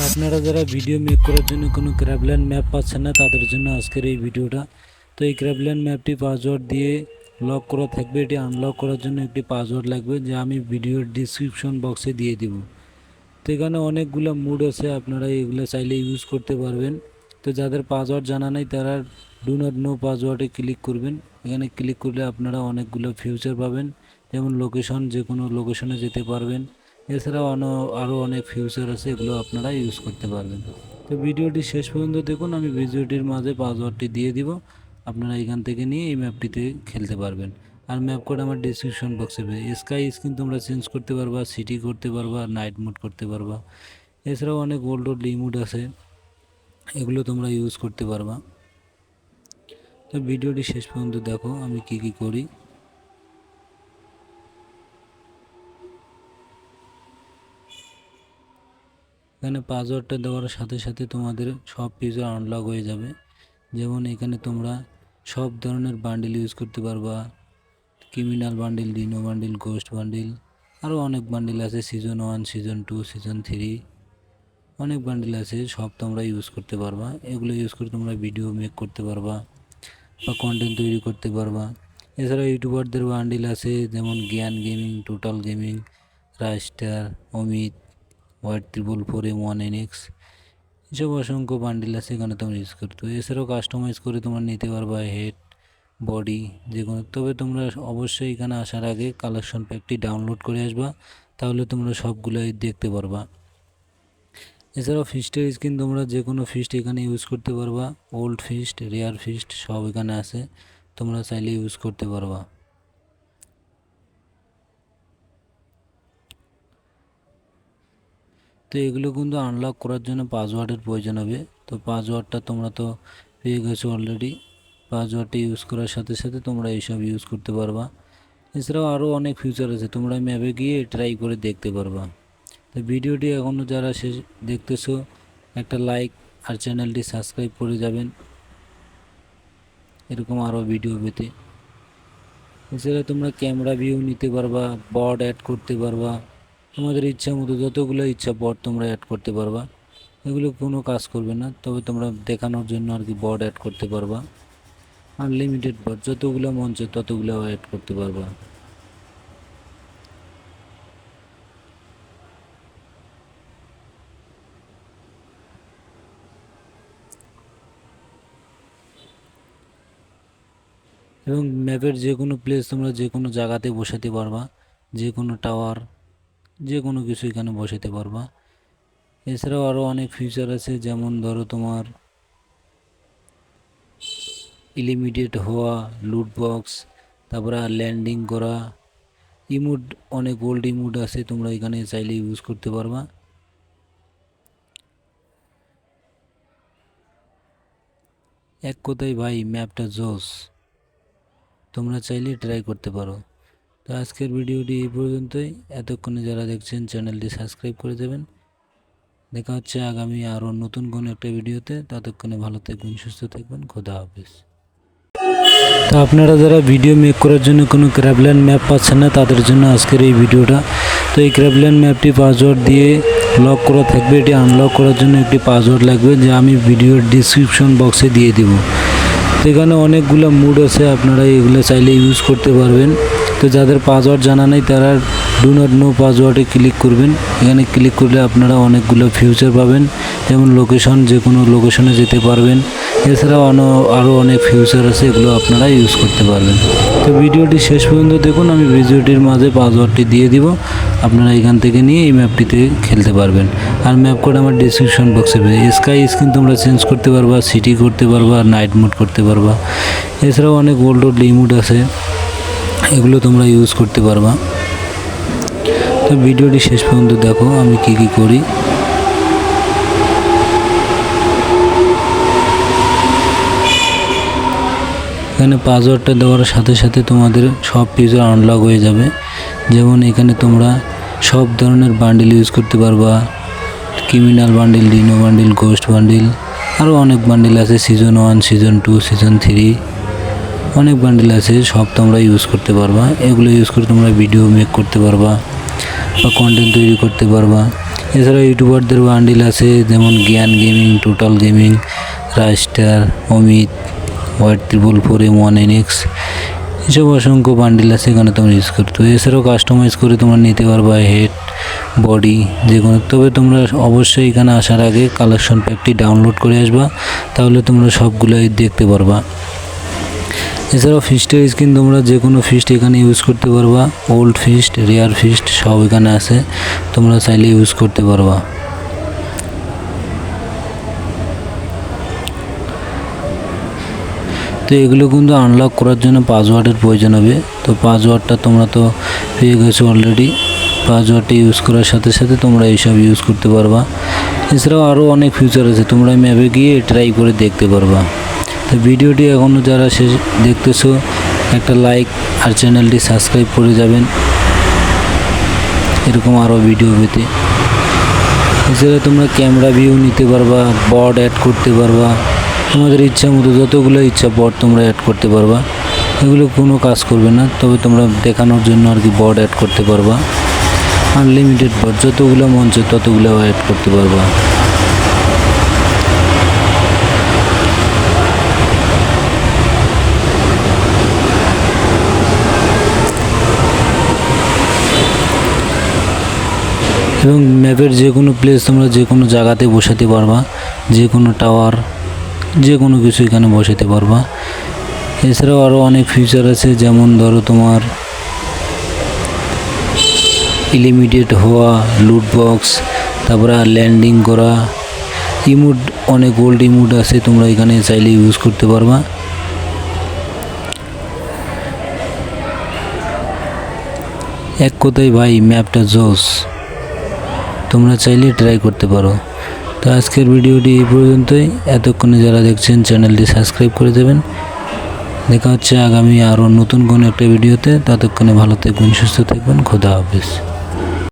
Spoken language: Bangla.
আপনারা যারা ভিডিও মেক করার জন্য কোনো ক্র্যাবল্যান্ড ম্যাপ পাচ্ছেন না, তাদের জন্য আজকের এই ভিডিওটা তো এই ক্র্যাবল্যান্ড ম্যাপটি পাসওয়ার্ড দিয়ে লক করা থাকবে। এটি আনলক করার জন্য একটি পাসওয়ার্ড লাগবে, যা আমি ভিডিওর ডিসক্রিপশন বক্সে দিয়ে দিব। তো এখানে অনেকগুলো মুড আছে, আপনারা এগুলো চাইলে ইউজ করতে পারবেন। তো যাদের পাসওয়ার্ড জানা নেই, তারা ডু নট নো পাসওয়ার্ডে ক্লিক করবেন। এখানে ক্লিক করলে আপনারা অনেকগুলো ফিউচার পাবেন, যেমন লোকেশন যে কোনো লোকেশনে যেতে পারবেন। এছাড়াও আরও অনেক ফিউচার আছে, এগুলো আপনারা ইউজ করতে পারবেন। তো ভিডিওটি শেষ পর্যন্ত দেখুন, আমি ভিডিওটির মাঝে পাসওয়ার্ডটি দিয়ে দিব। আপনারা এখান থেকে নিয়ে এই ম্যাপটিতে খেলতে পারবেন। আর ম্যাপ কোড আমার ডিসক্রিপশন বক্সে পেয়ে স্কাই স্ক্রিন তোমরা চেঞ্জ করতে পারবা সিটি করতে পারবা নাইট মোড করতে পারবা। এছাড়াও অনেক ওল্ড ওল্ড লিমুড আছে, এগুলো তোমরা ইউজ করতে পারবা। তো ভিডিওটি শেষ পর্যন্ত দেখো, আমি কি কি করি। এখানে পাসওয়ার্ডটা দেওয়ার সাথে সাথে তোমাদের সব কিছু আনলক হয়ে যাবে। যেমন এখানে তোমরা সব ধরনের বান্ডিল ইউজ করতে পারবা। Criminal bundle dino bundle ghost bundle আরও অনেক বান্ডিল আছে। Season one season two season three অনেক বান্ডিল আছে, সব তোমরা ইউজ করতে পারবা। এগুলো ইউজ করে তোমরা ভিডিও মেক করতে পারবা বা কন্টেন্ট তৈরি করতে পারবা। এছাড়া ইউটিউবারদের বান্ডিল আছে, যেমন Gyan gaming total gaming Raistar, Amit white triple four M one N X এসব অসংখ্য বান্ডিল আছে, এখানে তোমরা ইউজ করতে পারো। এছাড়াও কাস্টমাইজ করে তোমরা নিতে পারবা হেড বডি যে কোনো তবে তোমরা অবশ্যই এখানে আসার আগে কালেকশন প্যাকটি ডাউনলোড করে আসবা, তাহলে তোমরা সবগুলোই দেখতে পারবা। এছাড়াও ফিস্টের স্কিন তোমরা যে কোনো ফিস্ট এখানে ইউজ করতে পারবা। ওল্ড ফিস্ট রেয়ার ফিস্ট সব এখানে আছে, তোমরা চাইলে ইউজ করতে পারবা। তো এগুলো কিন্তু আনলক করার জন্য পাসওয়ার্ডের প্রয়োজন হবে। তো পাসওয়ার্ডটা তোমরা তো পেয়ে গেছো অলরেডি পাসওয়ার্ডটা ইউজ করার সাথে সাথে তোমরা এইসব ইউজ করতে পারবা। এছাড়াও আরও অনেক ফিউচার আছে, তোমরা ম্যাপে গিয়ে ট্রাই করে দেখতে পারবা। তো ভিডিওটি এখনও যারা শেষ দেখতেছো, একটা লাইক আর চ্যানেলটি সাবস্ক্রাইব করে যাবেন। এরকম আরও ভিডিও পেতে। এছাড়া তোমরা ক্যামেরা ভিউ নিতে পারবা বড অ্যাড করতে পারবা। তোমাদের ইচ্ছা মতো যতগুলো ইচ্ছা বট তোমরা অ্যাড করতে পারবা, এগুলো কোনো কাজ করবে না, তবে তোমরা দেখানোর জন্য আর কি বট অ্যাড করতে পারবা। আনলিমিটেড বট যতগুলো মন ততগুলো অ্যাড করতে পারবা। এবং ম্যাপের যে কোনো প্লেস তোমরা যে কোনো জায়গাতে বসাতে পারবা যে কোনো টাওয়ার যে কোনো কিছু এখানে বসাতে পারবা। এছাড়াও আরও অনেক ফিচার আছে, যেমন ধরো তোমার ইলিমিটেড হওয়া লুট বক্স তারপরে ল্যান্ডিং করা। ইমুড অনেক ওল্ড ইমুড আছে, তোমরা এখানে চাইলে ইউজ করতে পারবা। এক কথায় ভাই ম্যাপটা জোস। তোমরা চাইলে ট্রাই করতে পারো। তো আজকের ভিডিওটি এই পর্যন্তই। এতক্ষণে যারা দেখছেন চ্যানেলটি সাবস্ক্রাইব করে দেবেন। দেখা হচ্ছে আগামী আরও নতুন কোনো একটা ভিডিওতে। ততক্ষণে ভালো থাকবেন, সুস্থ থাকবেন। খোদা হাফেজ। তো আপনারা যারা ভিডিও মেক করার জন্য কোনো ক্র্যাবল্যান্ড ম্যাপ পাচ্ছেন না, তাদের জন্য আজকের এই ভিডিওটা। তো এই ক্র্যাবল্যান্ড ম্যাপটি পাসওয়ার্ড দিয়ে লক করা থাকবে। এটি আনলক করার জন্য একটি পাসওয়ার্ড লাগবে যা আমি ভিডিওর ডিসক্রিপশন বক্সে দিয়ে দিব। তো এখানে অনেকগুলো মুড আছে, আপনারা এগুলো চাইলে ইউজ করতে পারবেন। তো যাদের পাসওয়ার্ড জানা নেই, তারা ডু নট নো পাসওয়ার্ডে ক্লিক করবেন। এখানে ক্লিক করলে আপনারা অনেকগুলো ফিউচার পাবেন যেমন লোকেশন যে কোনো লোকেশনে যেতে পারবেন। এছাড়াও আরও অনেক ফিউচার আছে, এগুলো আপনারা ইউজ করতে পারবেন। তো ভিডিওটি শেষ পর্যন্ত দেখুন, আমি ভিডিওটির মাঝে পাসওয়ার্ডটি দিয়ে দিব। আপনারা এখান থেকে নিয়ে এই ম্যাপটিতে খেলতে পারবেন। আর ম্যাপ কোড আমার ডিসক্রিপশন বক্সে পেয়ে স্কাই স্ক্রিন তোমরা চেঞ্জ করতে পারবা সিটি করতে পারবা নাইট মোড করতে পারবা। এছাড়াও অনেক ওল্ড ওল্ড লিমুড আছে। এগুলো তোমরা ইউজ করতে পারবা। তো ভিডিওটি শেষ পর্যন্ত দেখো, আমি কি কি করি। এখানে পাসওয়ার্ডটা দেওয়ার সাথে সাথে তোমাদের সব কিছু আনলক হয়ে যাবে। যেমন এখানে তোমরা সব ধরনের বান্ডিল ইউজ করতে পারবা। Criminal bundle dino bundle ghost bundle আরও অনেক বান্ডিল আছে season one season two season three অনেক বান্ডিল আছে, সব তোমরা ইউজ করতে পারবা। এগুলো ইউজ করে তোমরা ভিডিও মেক করতে পারবা বা কন্টেন্ট তৈরি করতে পারবা। এছাড়া ইউটিউবারদের বান্ডিল আছে, যেমন Gyan gaming total gaming Raistar, Amit white triple four M one N X এসব অসংখ্য বান্ডিল আছে এখানে তোমরা ইউজ করতে। এছাড়াও কাস্টমাইজ করে তোমরা নিতে পারবা হেড বডি যে কোনো। তবে তোমরা অবশ্যই এখানে আসার আগে কালেকশন প্যাকটি ডাউনলোড করে আসবা, তাহলে তোমরা সবগুলোই দেখতে পারবা। এছাড়াও ফিস্টের স্কিন তোমরা যে কোনো ফিস্ট এখানে ইউজ করতে পারবা। ওল্ড ফিস্ট রেয়ার ফিস্ট সব এখানে আছে। তোমরা চাইলে ইউজ করতে পারবা। তো এগুলো কিন্তু আনলক করার জন্য পাসওয়ার্ডের প্রয়োজন হবে। তো পাসওয়ার্ডটা তোমরা তো পেয়ে গেছো অলরেডি পাসওয়ার্ডটা ইউজ করার সাথে সাথে তোমরা এইসব ইউজ করতে পারবা। এছাড়াও আরও অনেক ফিউচার আছে। তোমরা ম্যাপে গিয়ে ট্রাই করে দেখতে পারবা। তো ভিডিওটি এখনও যারা শেষ দেখতেছো, একটা লাইক আর চ্যানেলটি সাবস্ক্রাইব করে যাবেন। এরকম আরও ভিডিও পেতে। এছাড়া তোমরা ক্যামেরা ভিউ নিতে পারবা বর্ড অ্যাড করতে পারবা। তোমাদের ইচ্ছা মতো যতগুলো ইচ্ছা বর্ড তোমরা অ্যাড করতে পারবা। এগুলো কোনো কাজ করবে না, তবে তোমরা দেখানোর জন্য আর কি বর্ড অ্যাড করতে পারবা। আনলিমিটেড বর্ড যতগুলো মন চায় ততগুলো অ্যাড করতে পারবা। এবং ম্যাপের যে কোনো প্লেস তোমরা যে কোনো জায়গাতে বসাতে পারবা যে কোনো টাওয়ার যে কোনো কিছু এখানে বসাতে পারবা। এছাড়াও আরও অনেক ফিচার আছে, যেমন ধরো তোমার ইলিমিটেড হওয়া লুট বক্স তারপরে ল্যান্ডিং করা। ইমুড অনেক ওল্ড ইমুড আছে, তোমরা এখানে চাইলে ইউজ করতে পারবা। এক কথায় ভাই ম্যাপটা জোস। তোমরা চাইলে ট্রাই করতে পারো। তো আজকের ভিডিওটি এই পর্যন্তই। এতক্ষণে যারা দেখছেন, চ্যানেলটি সাবস্ক্রাইব করে দেবেন। দেখা হচ্ছে আগামী আরও নতুন কোনো একটা ভিডিওতে। ততক্ষণে ভালো থাকবেন, সুস্থ থাকবেন। খোদা হাফিজ।